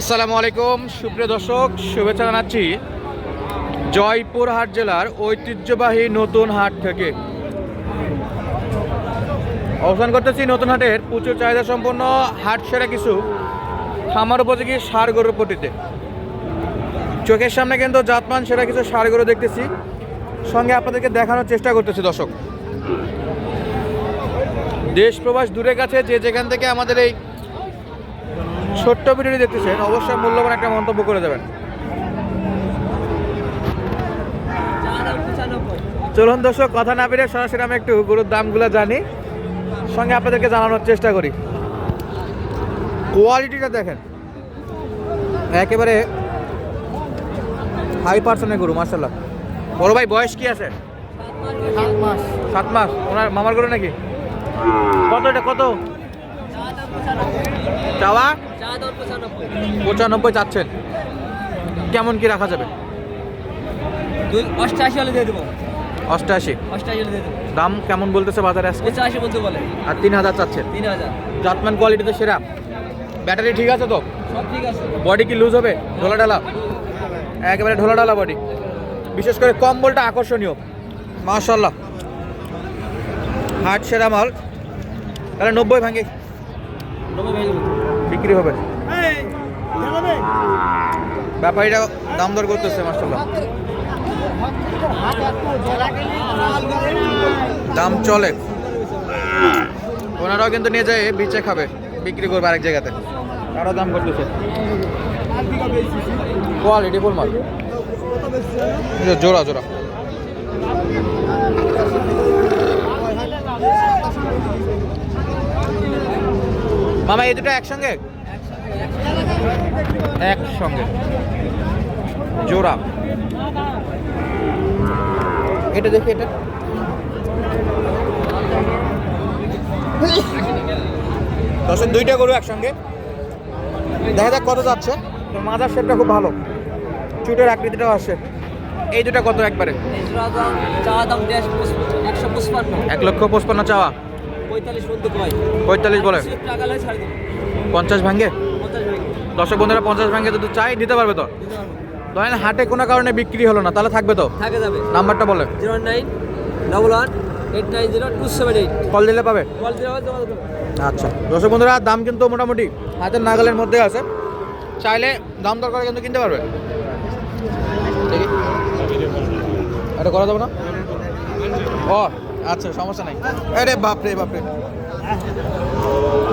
আসসালামু আলাইকুম, সুপ্রিয় দর্শক, শুভেচ্ছা জানাচ্ছি জয়পুরহাট জেলার ঐতিহ্যবাহী নতুন হাট থেকে। অবস্থান করতেছি নতুন হাটের প্রচুর চাহিদা সম্পন্ন, হাট সেরা কিছু খামার উপযোগী সার গরুর পটিতে। চোখের সামনে কিন্তু জাতমান সেরা কিছু সার গরু দেখতেছি। সঙ্গে আপনাদেরকে দেখানোর চেষ্টা করতেছি, দর্শক। দেশ প্রবাস দূরে কাছে যে যেখান থেকে আমাদের এই ছোট্ট ভিডিওটি দেখতেছেন, অবশ্যই মূল্যবান একটা মন্তব্য করে দেবেন। চলুন দর্শক, কথা না বেরিয়ে সরাসরি আমি একটু গরুর দামগুলো জানি, সঙ্গে আপনাদেরকে জানানোর চেষ্টা করি। কোয়ালিটিটা দেখেন, একেবারে হাই পার্সেন্টের গরু মার্শাল্লাহ বড় ভাই, বয়স কি আছে? সাত মাস। ওনার মামার গরু নাকি? কত এটা, কত? চাওয়া? পঁচানব্বই। চাচ্ছেন। কেমন কি রাখা যাবে? দুই অষ্টাশি হলে দিয়ে দেবো। অষ্টআশি অষ্টাশি হলে দিয়ে দেবো। দাম কেমন বলতেছে বাজারে আজকে? পঁচাশি বলতে বলে। আর তিন হাজার চাচ্ছেন তিন হাজার। জাতমান কোয়ালিটিতে সেরা। ব্যাটারি ঠিক আছে তো? সব ঠিক আছে। বডি কি লুজ হবে? ঢোলা ডালা একেবারে ঢোলা ডালা বডি বিশেষ করে কম্বলটা আকর্ষণীয়। মাশাল্লাহ হাট সেরা মাল। তাহলে নব্বই ভাঙে। নব্বই ভেঙে। বিক্রি হবে। ব্যাপারীরা দাম দর করতেছে মাসাল্লাহ দাম চলে। ওনারাও কিন্তু নিয়ে যায় বিচে খাবে বিক্রি করবে আরেক জায়গাতে। তারাও দাম করতেছে। কোয়ালিটি ফুল মাল। জোড়া জোড়া। মামা এই দুটো একসঙ্গে? একসঙ্গে। জোড়া। এটা দেখি এটা। দশের দুইটা গরু একসঙ্গে। দেখা যাক কত যাচ্ছে। তো মাজার শেপটা খুব ভালো। চুটের আকৃতিটাও আসে এই দুটা কত একবারে? এক লক্ষ পঁচপান্ন চাওয়া। পঁয়তাল্লিশ বলে? পঞ্চাশ ভাঙ্গে দর্শক বন্ধুরা পঞ্চাশ ভাঙ্গে যদি চাই দিতে পারবে তো? ধরেন হাটে কোনো কারণে বিক্রি হলো না তাহলে থাকবে তো? থাকে যাবে। নাম্বারটা বলে। Zero nine double one eight nine zero two seven eight. Call দিলে পাবে? কল দিলে। আচ্ছা। দর্শক বন্ধুরা দাম কিন্তু মোটামুটি হাতের নাগালের মধ্যে আছে। চাইলে দাম দর করে কিন্তু কিনতে পারবে। এটা করা যাবে না? ও আচ্ছা সমস্যা নাই। আরে বাপরে বাপরে।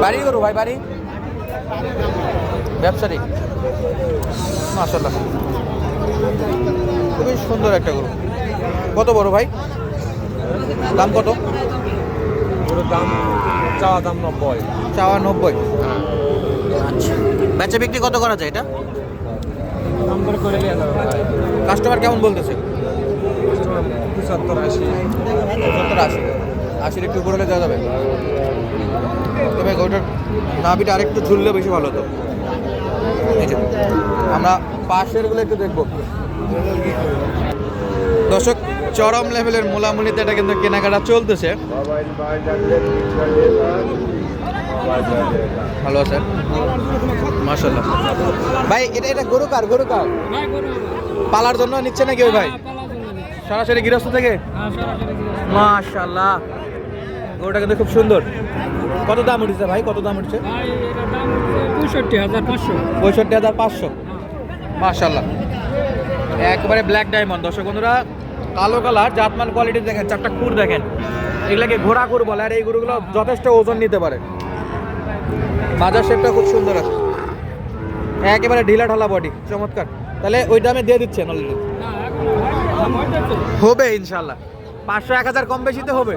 বাড়ি করু ভাই বাড়ি? ব্যবসায়ী মাসাল্লাহ খুবই সুন্দর একটা গরু। কত বড় ভাই? দাম কত? গরুর দাম চাওয়া দাম নব্বই। চাওয়া নব্বই। আচ্ছা। বেচা বিক্রি কত করা যায় এটা? কাস্টমার কেমন বলতেছে? পঁচাত্তর আশি সত্তর আশি। আশির একটু উপরে হলে দেওয়া যাবে। তবে ওইটার নাভিটা আরেকটু ঝুললে বেশি ভালো হতো। এই যে আমরা পাশেরগুলো একটু দেখব। দর্শক চরম লেভেলের মোলামুলিতে এটা কিন্তু কেনাকাটা চলতেছে। ভালো আছে? মাশাল্লাহ ভাই এটা এটা গরু কার? গরু কার? পালার জন্য নিচ্ছে নাকি ওই ভাই? সরাসরি গৃহস্থ থেকে? মাশাল্লাহ গরুটা কিন্তু খুব সুন্দর। কত দাম উঠেছে ভাই? কত দাম উঠছে? পঁয়ষট্টি হাজার পাঁচশো। পঁয়ষট্টি হাজার পাঁচশো। মাশাল্লাহ একবারে ব্ল্যাক ডায়মন্ড দর্শক বন্ধুরা কালো কালার জাতমান কোয়ালিটি দেখেন চারটা খুর দেখেন। এগুলাকে ঘোড়া কুর বলে আর এই গরুগুলো যথেষ্ট ওজন নিতে পারে। বাজার শেপটা খুব সুন্দর আছে। একেবারে ঢিলা ঢালা বডি চমৎকার। তাহলে ওই দামে দিয়ে দিচ্ছেন অলরেডি হবে ইনশাল্লাহ পাঁচশো এক হাজার কম বেশিতে হবে।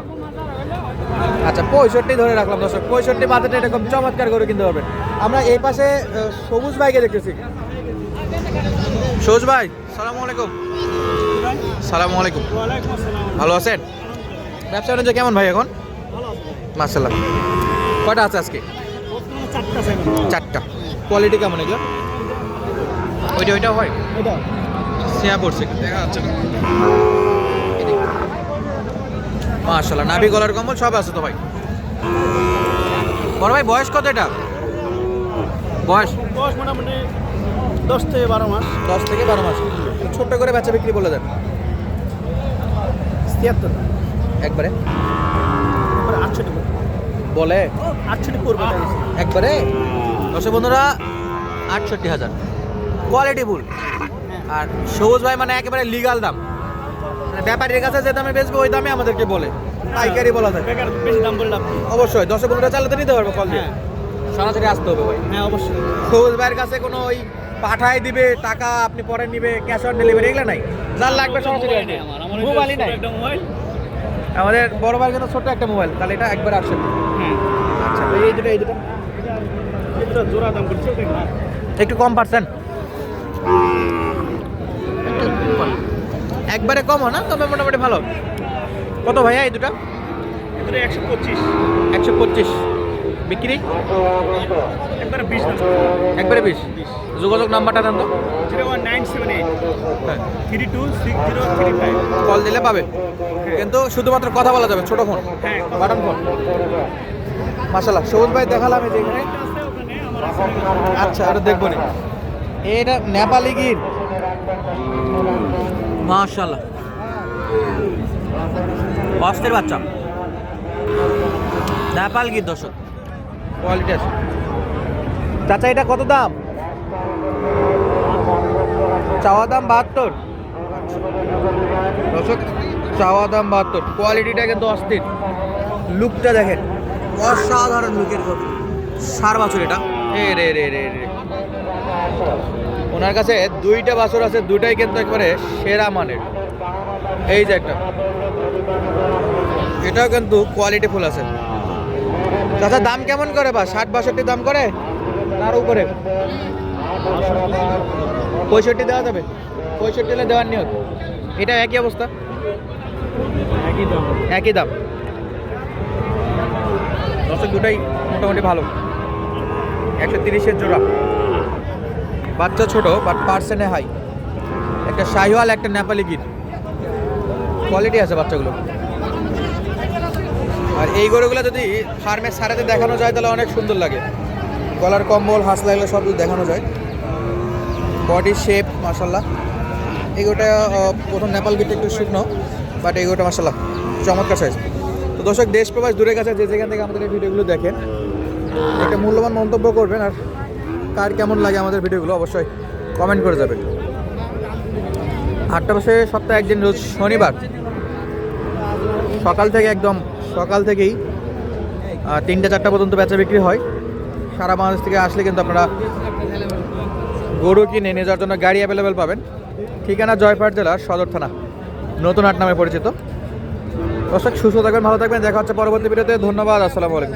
আচ্ছা পঁয়ষট্টি ধরে রাখলাম দর্শক, পঁয়ষট্টি বাজেটে এরকম চমৎকার করে কিনতে পারবেন আমরা এই পাশে সবুজ ভাইকে দেখতেছি। সবুজ ভাই, সালাম আলাইকুম। সালাম আলাইকুম। ভালো আছেন? ব্যবসা বাণিজ্য কেমন ভাই এখন? মার্শাল্লাহ কটা আছে আজকে? চারটা। কোয়ালিটি কেমন এগুলো? ওইটা ওইটা হয়? সিয়া পড়ছে? দেখা যাচ্ছে না। মাশাল্লাহ নাভি গলার কম্বল সব আছে তো ভাই? বড় ভাই বয়স কত এটা? বয়স? বয়স মোটামুটি দশ থেকে বারো মাস। দশ থেকে বারো মাস। ছোট্ট করে বেচা বিক্রি বলে দেন। তিয়াত্তর একবারে? আটষট্টি বলে? আটষট্টি পড়বে একবারে? দর্শক বন্ধুরা আটষট্টি হাজার। Quality full. আর সবুজ ভাই মানে একেবারে লিগাল দাম। মানে ব্যাপারীর কাছে যে দামে বেচবে ওই দামে আমাদেরকে বলে। পাইকারি বলা যায়। বেশি দাম বললাম অবশ্যই দশ বন্ধুরা চালাতে নিতে পারব কল দিয়ে। সরাসরি আসতে হবে ভাই। হ্যাঁ অবশ্যই। সবুজ ভাইয়ের কাছে কোনো ওই পাঠায় দিবে টাকা আপনি পরে নিবে ক্যাশ অন ডেলিভারি এগুলো নাই। যার লাগবে সরাসরি আসবে। মোবাইলই নাই। আমাদের বড় ভাইয়ের কিন্তু ছোট্ট একটা মোবাইল তাহলে এটা একবার আসছে আচ্ছা এই দুটো এই দুটো। একটু কম পারছেন একবারে কম না? তবে মোটামুটি ভালো। কত ভাইয়া এই দুটা? একশো পঁচিশ। একশো পঁচিশ। বিক্রি? একবারে বিশ একবারে বিশ। যোগাযোগ নাম্বারটা দেন তো। Zero one nine seven eight. Three two six zero three five. Call দিলে পাবে। কিন্তু শুধুমাত্র কথা বলা যাবে ছোট ফোন। হ্যাঁ বাটন ফোন। মাসাল্লাহ সবুজ ভাই দেখালাম এই যে এখানে। আচ্ছা এটা দেখব নি। এটা নেপালি গির। মাশাল্লাহ অস্তের বাচ্চা। নেপাল গির দর্শক। কোয়ালিটি আছে। চাচা এটা কত দাম? চাওয়া দাম বাহাত্তর। দর্শক চাওয়া দাম বাহাত্তর। কোয়ালিটিটা কিন্তু অস্থির। লুকটা দেখেন অসাধারণ লুকের সার বাছুর এটা। এ রে রে রে রে। ওনার কাছে দুইটা বাছুর আছে দুইটাই কিন্তু একবারে সেরা মানের। এই যে একটা। এটাও কিন্তু কোয়ালিটি ফুল আছে। চাচা দাম কেমন করে বা? ষাট বাষট্টি দাম করে? তার উপরে? পঁয়ষট্টি দেওয়া যাবে। পঁয়ষট্টি হলে দেওয়ার নিয়ত। এটা একই অবস্থা? একই দাম। একই দাম। দর্শক দুটাই মোটামুটি ভালো। একশো তিরিশের জোড়া। বাচ্চা ছোট বাট পার্সেন্টে হাই একটা শাহিওয়াল একটা নেপালি গির। কোয়ালিটি আছে বাচ্চাগুলো। আর এই গরুগুলো যদি ফার্মের সারাতে দেখানো যায় তাহলে অনেক সুন্দর লাগে। গলার কম্বল হাঁস লাগলে সব দেখানো যায়। বডি শেপ মাসাল্লাহ এগুলোটা আহ, প্রথম নেপাল গিটটা একটু শুকনো বাট এগুলোটা মাসাল্লাহ চমৎকার সাইজ তো দর্শক দেশ প্রবাস দূরে কাছে যে যেখান থেকে আমাদের এই ভিডিওগুলো দেখেন একটা মূল্যবান মন্তব্য করবেন আর কার কেমন লাগে আমাদের ভিডিওগুলো অবশ্যই কমেন্ট করে যাবেন। আটটা বসে সপ্তাহে একদিন রোজ শনিবার। সকাল থেকে একদম সকাল থেকেই তিনটে চারটা পর্যন্ত বেচা বিক্রি হয়। সারা বাংলাদেশ থেকে আসলে কিন্তু আপনারা গরু কিনে নিয়ে যাওয়ার জন্য গাড়ি অ্যাভেলেবেল পাবেন। ঠিকানা জয়পাট জেলার সদর থানা। নতুন হাট নামে পরিচিত। দর্শক, সুস্থ থাকবেন, ভালো থাকবেন। দেখা হচ্ছে পরবর্তী ভিডিওতে। ধন্যবাদ, আসসালামু আলাইকুম।